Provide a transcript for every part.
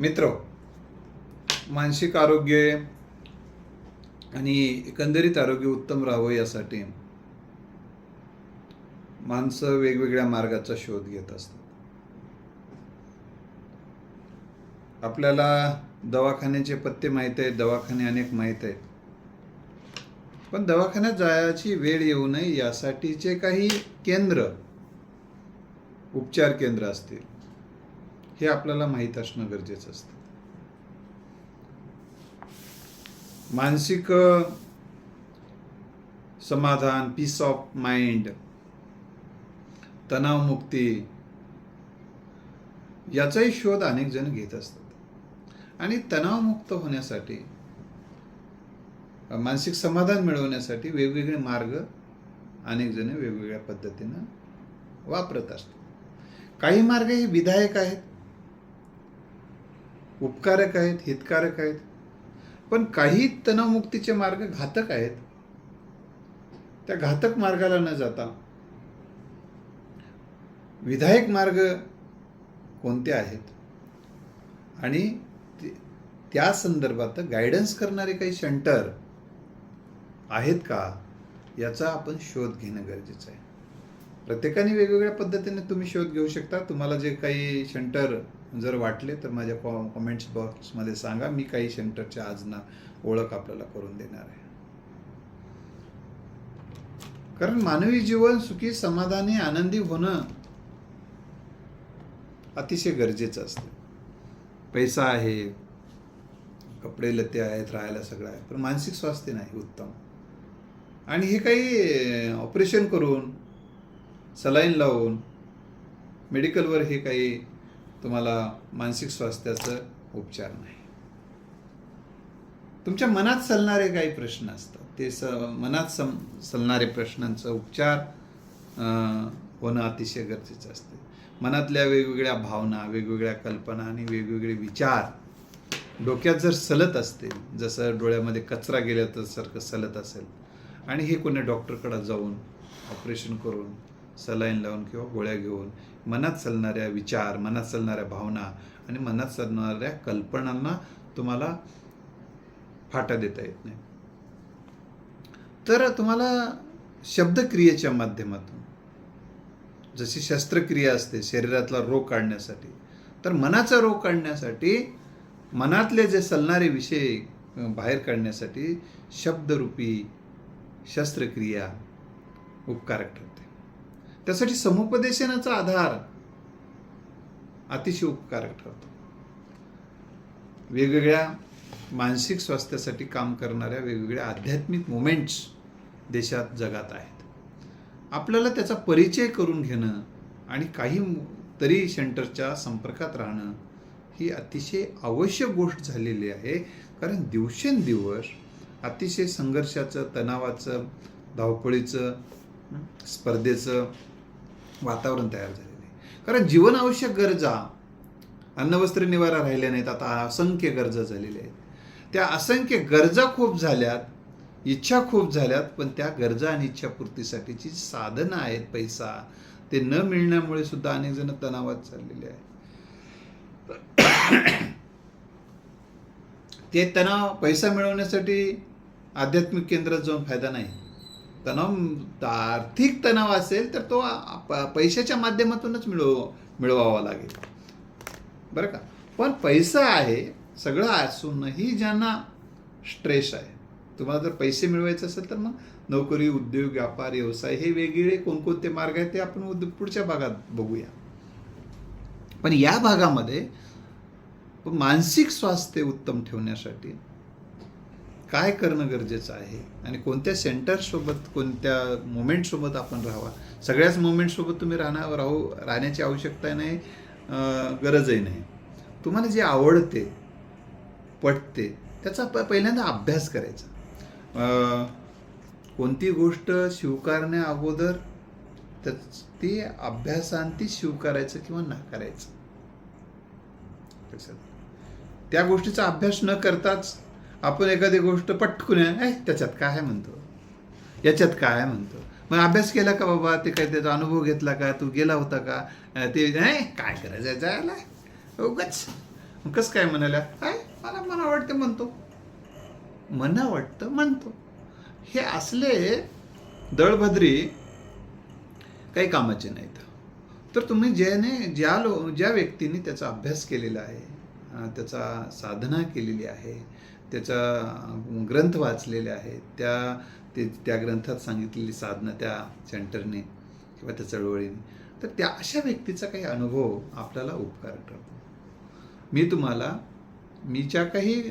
मित्र मानसिक आरोग्य आणि एकंदरीत आरोग्य उत्तम राहावं यासाठी माणसं वेगवेगळ्या मार्गाचा शोध घेत असतात. आपल्याला दवाखान्याचे पत्ते माहीत आहेत दवाखाने अनेक माहीत आहेत. पण दवाखान्यात जायची वेळ येऊ नये यासाठीचे काही केंद्र उपचार केंद्र असतील. हे आपल्याला माहीत असणं गरजेचं असतं. मानसिक समाधान पीस ऑफ माइंड तणावमुक्ती याचाही शोध अनेक जण घेत असतात. आणि तणावमुक्त होण्यासाठी मानसिक समाधान मिळवण्यासाठी वेगवेगळे मार्ग अनेक जण वेगवेगळ्या पद्धतीनं वापरत असतात. काही मार्ग हे विधायक आहेत उपकारक आहेत हितकारक आहेत. पण काही तणावमुक्तीचे मार्ग घातक आहेत. त्या घातक मार्गाला न जाता विधायक मार्ग कोणते आहेत? आणि ते- त्या संदर्भात गायडन्स करणारे काही सेंटर आहेत का? याचा आपण शोध घेणं गरजेचं आहे. प्रत्येकाने वेगवेगळ्या पद्धतीने तुम्ही शोध घेऊ शकता. तुम्हाला जे काही सेंटर जर वाटले तर माझ्या कॉ कॉमेंट्स बॉक्समध्ये सांगा. मी काही सेंटरच्या आजना ओळख आपल्याला करून देणार आहे. कारण मानवी जीवन सुखी समाधानी आनंदी होणं अतिशय गरजेचं असतं. पैसा आहे कपडे लते आहेत राहायला सगळं आहे. पण मानसिक स्वास्थ्य नाही उत्तम. आणि हे काही ऑपरेशन करून सलाईन लावून मेडिकलवर हे काही तुम्हाला मानसिक स्वास्थ्याचं उपचार नाही. तुमच्या मनात चालणारे काही प्रश्न असतात. ते स मनात सम चालणारे प्रश्नांचा उपचार होणं अतिशय गरजेचं असते. मनातल्या वेगवेगळ्या भावना वेगवेगळ्या कल्पना आणि वेगवेगळे विचार डोक्यात जर सलत असतील जसं डोळ्यामध्ये कचरा गेल्या तर सारखं सलत असेल आणि हे कोणी डॉक्टरकडे जाऊन ऑपरेशन करून सलाईन लावून किंवा गोळ्या घेऊन मनात चालणाऱ्या विचार मनात चालणाऱ्या भावना आणि मनात चालणाऱ्या कल्पनांना तुम्हाला फाटा देता येत नाही. तर तुम्हाला शब्दक्रियेच्या माध्यमातून जशी शस्त्रक्रिया असते शरीरातला रोग काढण्यासाठी तर मनाचा रोग काढण्यासाठी मनातले जे चालणारे विषय बाहेर काढण्यासाठी शब्दरूपी शस्त्रक्रिया उपकारक ठरते. त्यासाठी समुपदेशनाचा आधार अतिशय उपकारक ठरतो. वेगवेगळ्या मानसिक स्वास्थ्यासाठी काम करणाऱ्या वेगवेगळ्या आध्यात्मिक मुमेंट्स देशात जगात आहेत. आपल्याला त्याचा परिचय करून घेणं आणि काही तरी सेंटरच्या संपर्कात राहणं ही अतिशय आवश्यक गोष्ट झालेली आहे. कारण दिवसेंदिवस अतिशय संघर्षाचं तणावाचं धावपळीचं स्पर्धेचं वातावरण तयार झालेलं आहे. कारण जीवनावश्यक गरजा अन्नवस्त्र निवारा राहिल्या नाहीत आता असंख्य गरजा झालेल्या आहेत. त्या असंख्य गरजा खूप झाल्यात इच्छा खूप झाल्यात पण त्या गरजा आणि इच्छापूर्तीसाठीची साधनं आहेत पैसा. ते न मिळण्यामुळे सुद्धा अनेक जण तणावात चाललेले आहेत. ते तणाव पैसा मिळवण्यासाठी आध्यात्मिक केंद्रात जाऊन फायदा नाही. तणाव आर्थिक तणाव असेल तर तो पैशाच्या माध्यमातूनच मिळव मिळवावा लागेल. बरं का? पण पैसा आहे सगळं असूनही ज्यांना स्ट्रेस आहे. तुम्हाला जर पैसे मिळवायचे असेल तर मग नोकरी उद्योग व्यापार व्यवसाय हे वेगवेगळे कोणकोणते मार्ग आहेत ते आपण पुढच्या भागात बघूया. पण या भागामध्ये मानसिक स्वास्थ्य उत्तम ठेवण्यासाठी काय करणं गरजेचं आहे आणि कोणत्या सेंटरसोबत कोणत्या मुमेंटसोबत आपण राहावा? सगळ्याच मुमेंटसोबत तुम्ही राहणार राहू राहण्याची आवश्यकता नाही गरजही नाही. तुम्हाला जे आवडते पटते त्याचा प पहिल्यांदा अभ्यास करायचा. कोणती गोष्ट स्वीकारण्या अगोदर त्याच ती अभ्यासांती स्वीकारायचं किंवा नाकारायचं. त्या गोष्टीचा अभ्यास न करताच आपण एखादी गोष्ट पटकून आहे त्याच्यात काय आहे? म्हणतो. याच्यात काय आहे? म्हणतो. मग अभ्यास केला का बाबा? ते काय त्याचा अनुभव घेतला का? तू गेला होता का? ते नाही काय करायचं? जायला? उगाच. कसं काय म्हणाल्या? काय मला मना वाटतं म्हणतो. मना वाटतं म्हणतो. हे असले दळभद्री काही कामाचे नाहीत. तर तुम्ही ज्याने ज्या लो ज्या व्यक्तीने त्याचा अभ्यास केलेला आहे त्याचा साधना केलेली आहे त्याचा ग्रंथ वाचलेले आहेत. त्या ते त्या ग्रंथात सांगितलेली साधनं त्या सेंटरने किंवा त्या चळवळीने. तर त्या अशा व्यक्तीचा काही अनुभव आपल्याला उपकार ठरतो मी तुम्हाला मी ज्या काही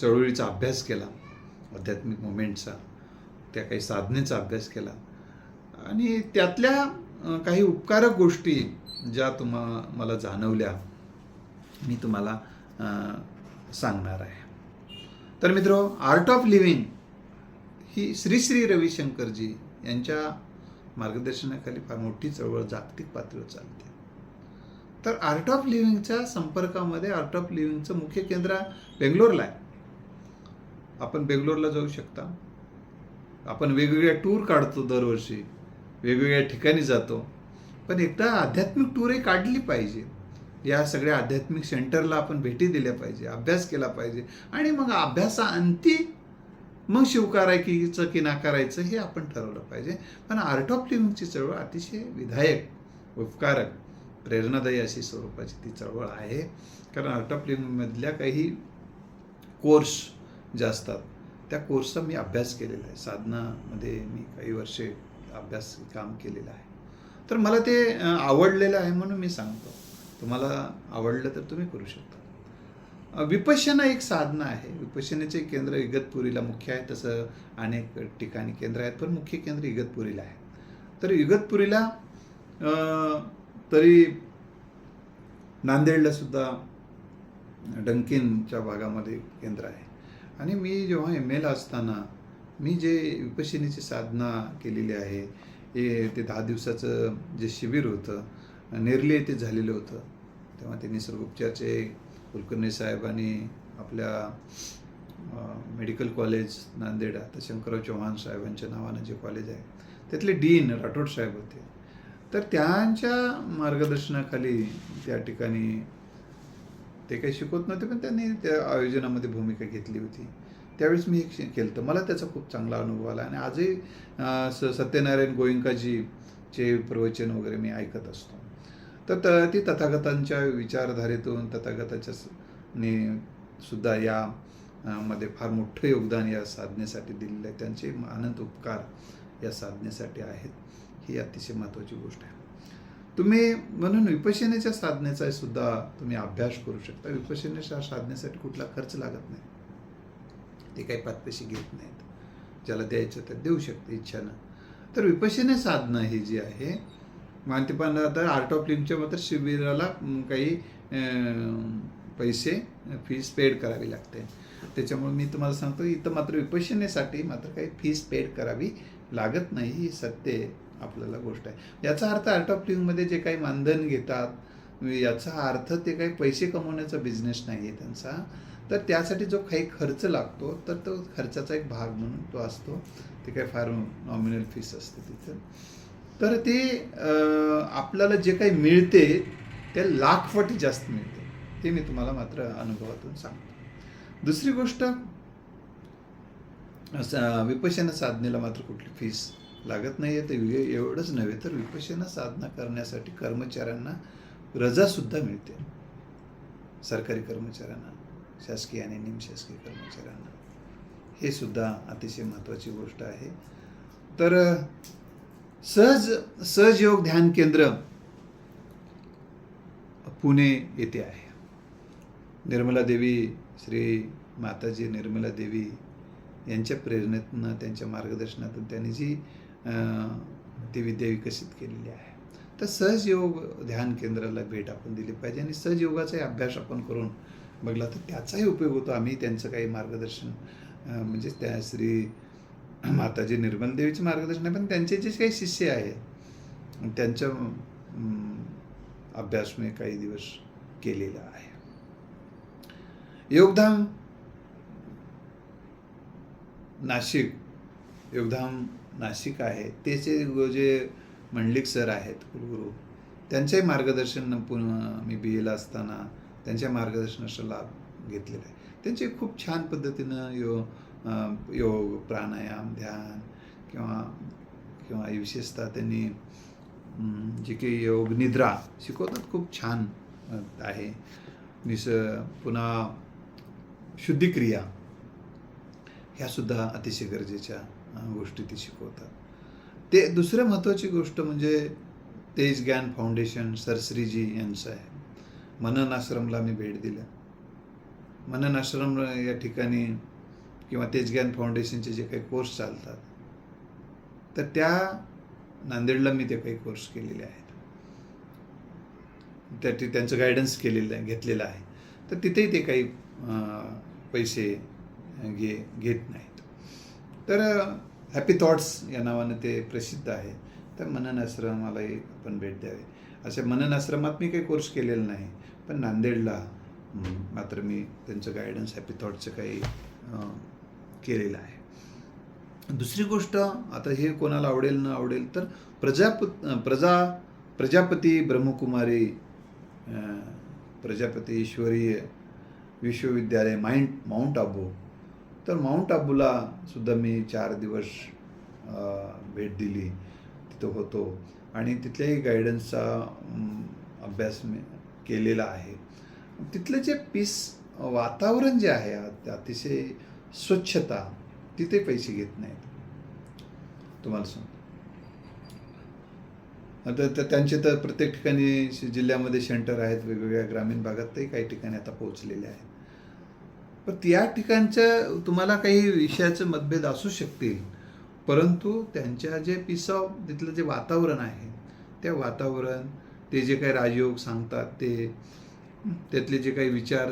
चळवळीचा अभ्यास केला आध्यात्मिक मुवमेंटचा त्या काही साधनेचा अभ्यास केला आणि त्यातल्या काही उपकारक गोष्टी ज्या तुम्हा मला जाणवल्या मी तुम्हाला सांगणार आहे. तर मित्र आर्ट ऑफ लिव्हिंग ही श्री श्री रविशंकरजी यांच्या मार्गदर्शनाखाली फार मोठी चळवळ जागतिक पातळीवर चालते. तर आर्ट ऑफ लिव्हिंगच्या संपर्कामध्ये आर्ट ऑफ लिव्हिंगचं मुख्य केंद्र बेंगलोरला आहे. आपण बेंगलोरला जाऊ शकता. आपण वेगवेगळ्या टूर काढतो दरवर्षी. वेगवेगळ्या ठिकाणी जातो. पण एकदा आध्यात्मिक टूरही काढली पाहिजे. या सगळ्या आध्यात्मिक सेंटरला आपण भेटी दिल्या पाहिजे अभ्यास केला पाहिजे. आणि मग अभ्यासाअंती मग शिवकारायकीचं की नाकारायचं हे आपण ठरवलं पाहिजे. पण आर्ट ऑफ लिव्हिंगची चळवळ अतिशय विधायक उपकारक प्रेरणादायी अशी स्वरूपाची ती चळवळ आहे. कारण आर्ट ऑफ लिव्हिंगमधल्या काही कोर्स ज्या असतात त्या कोर्सचा मी अभ्यास केलेला आहे. साधनामध्ये मी काही वर्षे अभ्यास काम केलेलं आहे. तर मला ते आवडलेलं आहे म्हणून मी सांगतो. तुम्हाला आवडलं तर तुम्ही करू शकता. विपश्यना एक साधना आहे. विपश्यनेचे केंद्र इगतपुरीला मुख्य आहे. तसं अनेक ठिकाणी केंद्र आहेत पण मुख्य केंद्र इगतपुरीला आहे. तर इगतपुरीला तरी नांदेडला सुद्धा डंकिनच्या भागामध्ये केंद्र आहे. आणि मी जेव्हा एम एला असताना मी जे विपश्यनेची साधना केलेली आहे हे ते दहा दिवसाचं जे शिबिर होतं नेरले येथे झालेलं होतं. तेव्हा ते निसर्गोपचारचे कुलकर्णी साहेबांनी आपल्या मेडिकल कॉलेज नांदेड आता शंकरराव चव्हाण साहेबांच्या नावानं जे कॉलेज आहे त्यातले डीन राठोड साहेब होते. तर त्यांच्या मार्गदर्शनाखाली त्या ठिकाणी ते काही शिकवत नव्हते पण त्यांनी त्या आयोजनामध्ये भूमिका घेतली होती. त्यावेळेस मी एक केलं होतं मला त्याचा खूप चांगला अनुभव आला आणि आजही स सत्यनारायण गोयंकाजीचे प्रवचन वगैरे मी ऐकत असतो. तर त ती तथागतांच्या विचारधारेतून तथागताच्या ने सुद्धा या मध्ये फार मोठं योगदान या साधनेसाठी दिलेलं आहे. त्यांचे अनंत उपकार या साधनेसाठी आहेत. ही अतिशय महत्त्वाची गोष्ट आहे. तुम्ही म्हणून विपश्यनेच्या साधनेचा सुद्धा तुम्ही अभ्यास करू शकता. विपशनेच्या साधनेसाठी कुठला खर्च लागत नाही. ते काही पाचपेशी घेत नाहीत. ज्याला द्यायचं तर देऊ शकते इच्छानं. तर विपश्यने साधना ही जी आहे मानते पण आता आर्ट ऑफ लिमच्या मात्र शिबिराला काही पैसे फीस पेड करावी लागते. त्याच्यामुळे मी तुम्हाला सांगतो इथं मात्र विपशनेसाठी मात्र काही फीस पेड करावी लागत नाही ही सत्य आपल्याला गोष्ट आहे. याचा अर्थ आर्ट ऑफ लिव्हिंगमध्ये जे काही मानधन घेतात याचा अर्थ ते काही पैसे कमवण्याचा बिझनेस नाही आहे त्यांचा. तर त्यासाठी जो काही खर्च लागतो तर तो खर्चाचा एक भाग म्हणून तो असतो. ते काही फार नॉमिनल फीस असते तिथं. तर ते आपल्याला जे काही मिळते ते लाखपटी जास्त मिळते. ते मी तुम्हाला मात्र अनुभवातून सांगतो. दुसरी गोष्ट असं साधनेला मात्र कुठली फीस लागत नाही आहे तर एवढंच नव्हे तर विपश्यना साधना करण्यासाठी कर्मचाऱ्यांना रजासुद्धा मिळते. सरकारी कर्मचाऱ्यांना शासकीय आणि निमशासकीय कर्मचाऱ्यांना. हे सुद्धा अतिशय महत्त्वाची गोष्ट आहे. तर सहज सहजयोग ध्यान केंद्र पुणे येथे आहे. निर्मला देवी श्री माताजी निर्मला देवी यांच्या प्रेरणेतनं त्यांच्या मार्गदर्शनातून त्यांनी जी ती विद्या विकसित केलेली आहे. तर सहजयोग ध्यान केंद्राला भेट आपण दिली पाहिजे आणि सहजयोगाचाही अभ्यास आपण करून बघला तर त्याचाही उपयोग होतो. आम्ही त्यांचं काही मार्गदर्शन म्हणजे त्या श्री माताजी निर्मल देवीचे मार्गदर्शन आहे पण त्यांचे जे काही शिष्य आहे त्यांच्या अभ्यास मी काही दिवस केलेला आहे. योगधाम नाशिक योगधाम नाशिक आहे. त्याचे जे मंडलिक सर आहेत कुलगुरू त्यांच्याही मार्गदर्शन पुन्हा मी बी एला असताना त्यांच्या मार्गदर्शनाचा लाभ घेतलेला आहे. त्यांचे खूप छान पद्धतीनं यो योग प्राणायाम ध्यान किंवा किंवा विशेषतः त्यांनी जे काही योग निद्रा शिकवतात खूप छान आहे. निस पुन्हा शुद्धिक्रिया ह्यासुद्धा अतिशय गरजेच्या गोष्टी ते शिकवतात. ते दुसरं महत्त्वाची गोष्ट म्हणजे तेज ज्ञान फाउंडेशन सरश्रीजी यांचं आहे. मनन आश्रमला मी भेट दिल्या मनन आश्रम या ठिकाणी किंवा तेज फाउंडेशनचे जे काही कोर्स चालतात तर त्या नांदेडला मी ते काही कोर्स केलेले आहेत. त्या ते- त्यांचं गायडन्स केलेलं आहे घेतलेलं आहे. तर तिथेही ते काही पैसे घे घेत नाहीत. तर हॅपी थॉट्स या नावानं ते प्रसिद्ध आहे. तर मनन आश्रमालाही आपण भेट द्यावी. अशा मनन आश्रमात मी काही कोर्स केलेला नाही पण नांदेडला मात्र मी त्यांचं गायडन्स हॅपी थॉट्सचं काही केलेलं आहे. दुसरी गोष्ट आता हे कोणाला आवडेल न आवडेल तर प्रजाप प्रजा प्रजापती ब्रह्मकुमारी प्रजापती ईश्वरीय विश्वविद्यालय माइंट माउंट आबू. तर माउंट आबूला सुद्धा मी चार दिवस भेट दिली. तिथं होतो. आणि तिथल्याही गायडन्सचा अभ्यास मी केलेला आहे. तिथलं जे पीस वातावरण जे आहे अतिशय स्वच्छता तिथे पैसे घेत नाहीत. तुम्हाला सांगतो. आता तर त्यांचे तर प्रत्येक ठिकाणी जिल्ह्यामध्ये सेंटर आहेत वेगवेगळ्या ग्रामीण भागातही काही ठिकाणी आता पोहोचलेले आहेत. पण त्या ठिकाणचं तुम्हाला काही विषयाचे मतभेद असू शकतील. परंतु त्यांच्या जे पीस ऑफ तिथलं जे वातावरण आहे त्या वातावरण ते जे काही राजयोग सांगतात ते त्यातले जे काही विचार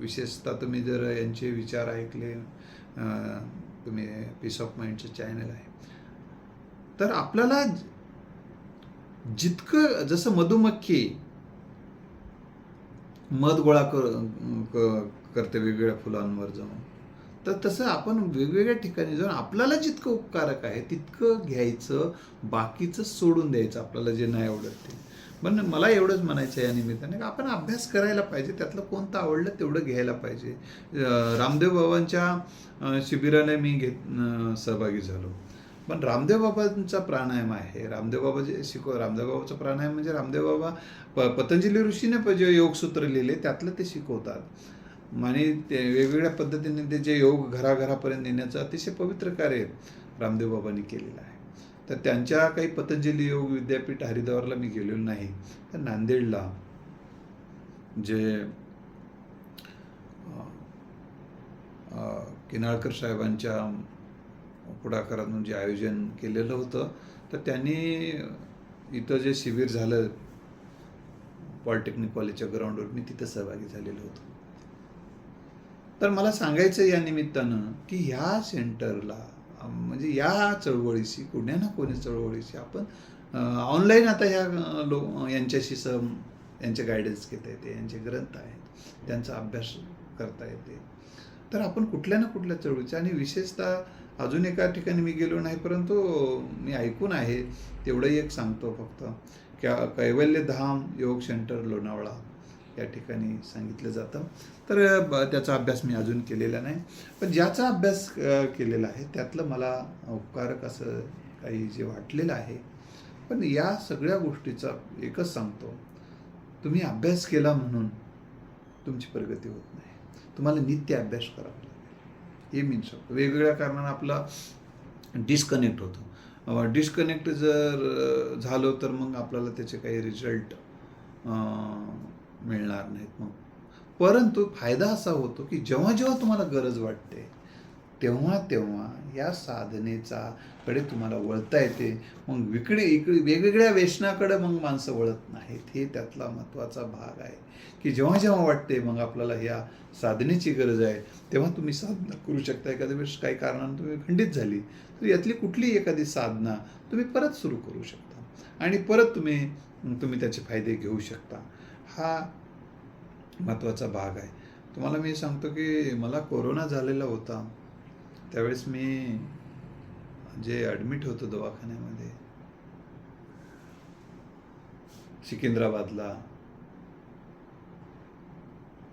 विशेषतः तुम्ही जर यांचे विचार ऐकले तुम्ही पीस ऑफ माइंडचं चॅनल आहे. तर आपल्याला जितकं जसं मधुमक्खी मध गोळा कर करते वेगवेगळ्या फुलांवर जाऊन तर तसं आपण वेगवेगळ्या ठिकाणी जाऊन आपल्याला जितकं उपकारक आहे तितकं घ्यायचं बाकीचं सोडून द्यायचं आपल्याला जे नाही आवडत ते. पण मला एवढंच म्हणायचं आहे या निमित्ताने की आपण अभ्यास करायला पाहिजे त्यातलं कोणतं आवडलं तेवढं घ्यायला पाहिजे. रामदेव बाबांच्या शिबिराने मी घेत सहभागी झालो. पण रामदेव बाबांचा प्राणायाम आहे. रामदेव बाबा जे शिकव रामदेव बाबाचा प्राणायाम म्हणजे रामदेव बाबा प पतंजली ऋषीने जे योगसूत्र लिहिले त्यातलं ते शिकवतात. आणि ते वेगवेगळ्या पद्धतीने ते जे योग घराघरापर्यंत नेण्याचं अतिशय पवित्र कार्य रामदेव बाबांनी केलेलं आहे. तर त्यांच्या काही पतंजली योग विद्यापीठ हरिद्वारला मी गेलेलो नाही. तर नांदेडला जे किनाळकर साहेबांच्या पुढाकारातून जे म्हणजे आयोजन केलेलं होतं. तर त्यांनी इथं जे शिबिर झालं पॉलिटेक्निक कॉलेजच्या ग्राउंडवर मी तिथं सहभागी झालेलो होतो. तर मला सांगायचं या निमित्तानं की ह्या सेंटरला म्हणजे या चळवळीशी कोण्या ना कोणी चळवळीशी आपण ऑनलाईन आता ह्या लो यांच्याशी सम यांचे गायडन्स घेता येते यांचे ग्रंथ आहेत त्यांचा अभ्यास करता येते. तर आपण कुठल्या ना कुठल्या चळवळीचे आणि विशेषतः अजून एका ठिकाणी मी गेलो नाही परंतु मी ऐकून आहे तेवढंही एक सांगतो फक्त. क्या कैवल्य धाम योग सेंटर लोणावळा. या ठिकाणी सांगितलं जातं. तर ब- त्याचा अभ्यास मी अजून केलेला नाही. पण ज्याचा अभ्यास केलेला आहे त्यातलं मला उपकारक असं काही जे वाटलेलं आहे पण या सगळ्या गोष्टीचा एकच सांगतो. तुम्ही अभ्यास केला म्हणून तुमची प्रगती होत नाही. तुम्हाला नित्य अभ्यास करावा लागेल. हे मी शकतो वेगवेगळ्या कारणानं आपला डिस्कनेक्ट होतो. डिस्कनेक्ट जर झालो तर मग आपल्याला त्याचे काही रिझल्ट मिळणार नाहीत मग परंतु फायदा असा होतो की जेव्हा जेव्हा तुम्हाला गरज वाटते तेव्हा तेव्हा या साधनेचा कडे तुम्हाला वळता येते. मग विकडे इकडे वेगवेगळ्या व्यसनाकडे मग माणसं वळत नाहीत. हे त्यातला महत्त्वाचा भाग आहे. की जेव्हा जेव्हा वाटते मग आपल्याला ह्या साधनेची गरज आहे तेव्हा तुम्ही साधना करू शकता. एखाद्या वेळेस काही कारणानं तुम्ही खंडित झाली तर यातली कुठलीही एखादी साधना तुम्ही परत सुरू करू शकता. आणि परत तुम्ही तुम्ही त्याचे फायदे घेऊ शकता. हा महत्त्वाचा भाग आहे. तुम्हाला मी सांगतो की मला कोरोना झालेला होता. त्यावेळेस मी जे ॲडमिट होतो दवाखान्यामध्ये सिकिंद्राबादला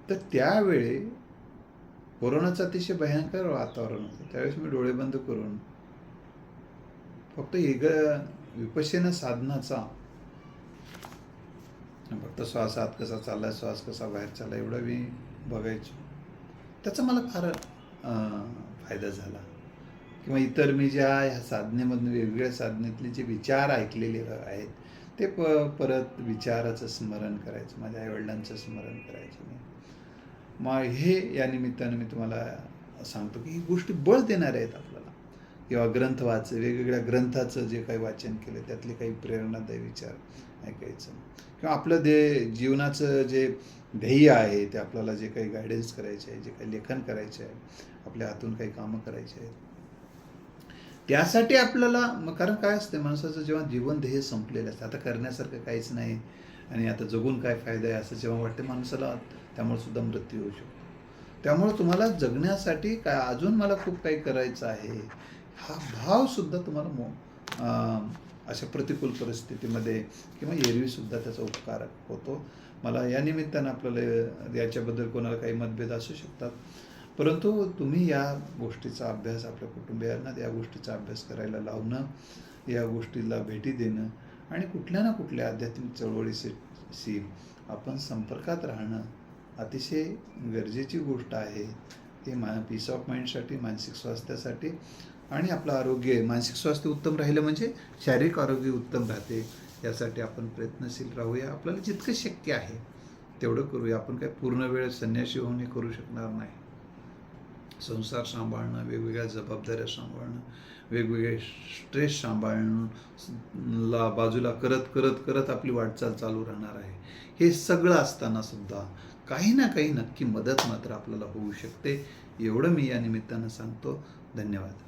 तर त्यावेळी कोरोनाचं अतिशय भयंकर वातावरण होतं. त्यावेळेस मी डोळे बंद करून फक्त एक विपशेन साधनाचा फक्त श्वास आत कसा चाललाय श्वास कसा बाहेर चालला एवढं मी बघायचो. त्याचा मला फार फायदा झाला. किंवा इतर मी ज्या ह्या साधनेमधून वेगवेगळ्या साधनेतले जे विचार ऐकलेले आहेत ते प परत विचाराचं स्मरण करायचं माझ्या आईवडिलांचं स्मरण करायचं मी. मग हे या निमित्तानं मी तुम्हाला सांगतो की ही गोष्टी बळ देणार आहेत आपल्याला. किंवा ग्रंथ वाच वेगवेगळ्या ग्रंथाचं जे काही वाचन केलं त्यातले काही प्रेरणादायी विचार ऐकायचं. किंवा आपलं दे जीवनाचं जे ध्येय आहे ते आपल्याला जे काही गायडन्स करायचे आहे जे काही लेखन करायचे आहे आपल्या हातून काही कामं करायचे आहेत. त्यासाठी आपल्याला मग कारण काय असते माणसाचं जेव्हा जीवन ध्येय संपलेलं असतं आता करण्यासारखं काहीच नाही आणि आता जगून काय फायदा आहे असं जेव्हा वाटते माणसाला त्यामुळे सुद्धा मृत्यू होऊ शकतो. त्यामुळे तुम्हाला जगण्यासाठी काय अजून मला खूप काही करायचं आहे हा भावसुद्धा तुम्हाला मो अशा प्रतिकूल परिस्थितीमध्ये किंवा एरवीसुद्धा त्याचा उपकार होतो. मला या निमित्तानं आपल्याला याच्याबद्दल कोणाला काही मतभेद असू शकतात. परंतु तुम्ही या गोष्टीचा अभ्यास आपल्या कुटुंबियांना या गोष्टीचा अभ्यास करायला लावणं या गोष्टीला भेटी देणं आणि कुठल्या ना कुठल्या आध्यात्मिक चळवळीशी आपण संपर्कात राहणं अतिशय गरजेची गोष्ट आहे. ते मा पीस ऑफ माइंडसाठी मानसिक स्वास्थ्यासाठी आणि आपलं आरोग्य. मानसिक स्वास्थ्य उत्तम राहिलं म्हणजे शारीरिक आरोग्य उत्तम राहते. यासाठी आपण प्रयत्नशील राहूया. आपल्याला जितकं शक्य आहे तेवढं करूया. आपण काय पूर्ण वेळ संन्याशी होऊन हे करू शकणार नाही. संसार सांभाळणं वेगवेगळ्या जबाबदाऱ्या सांभाळणं वेगवेगळे स्ट्रेस सांभाळणं ला बाजूला करत करत करत आपली वाटचाल चालू राहणार आहे. हे सगळं असताना सुद्धा काही ना काही नक्की मदत मात्र आपल्याला होऊ शकते. एवढं मी या निमित्तानं सांगतो. धन्यवाद.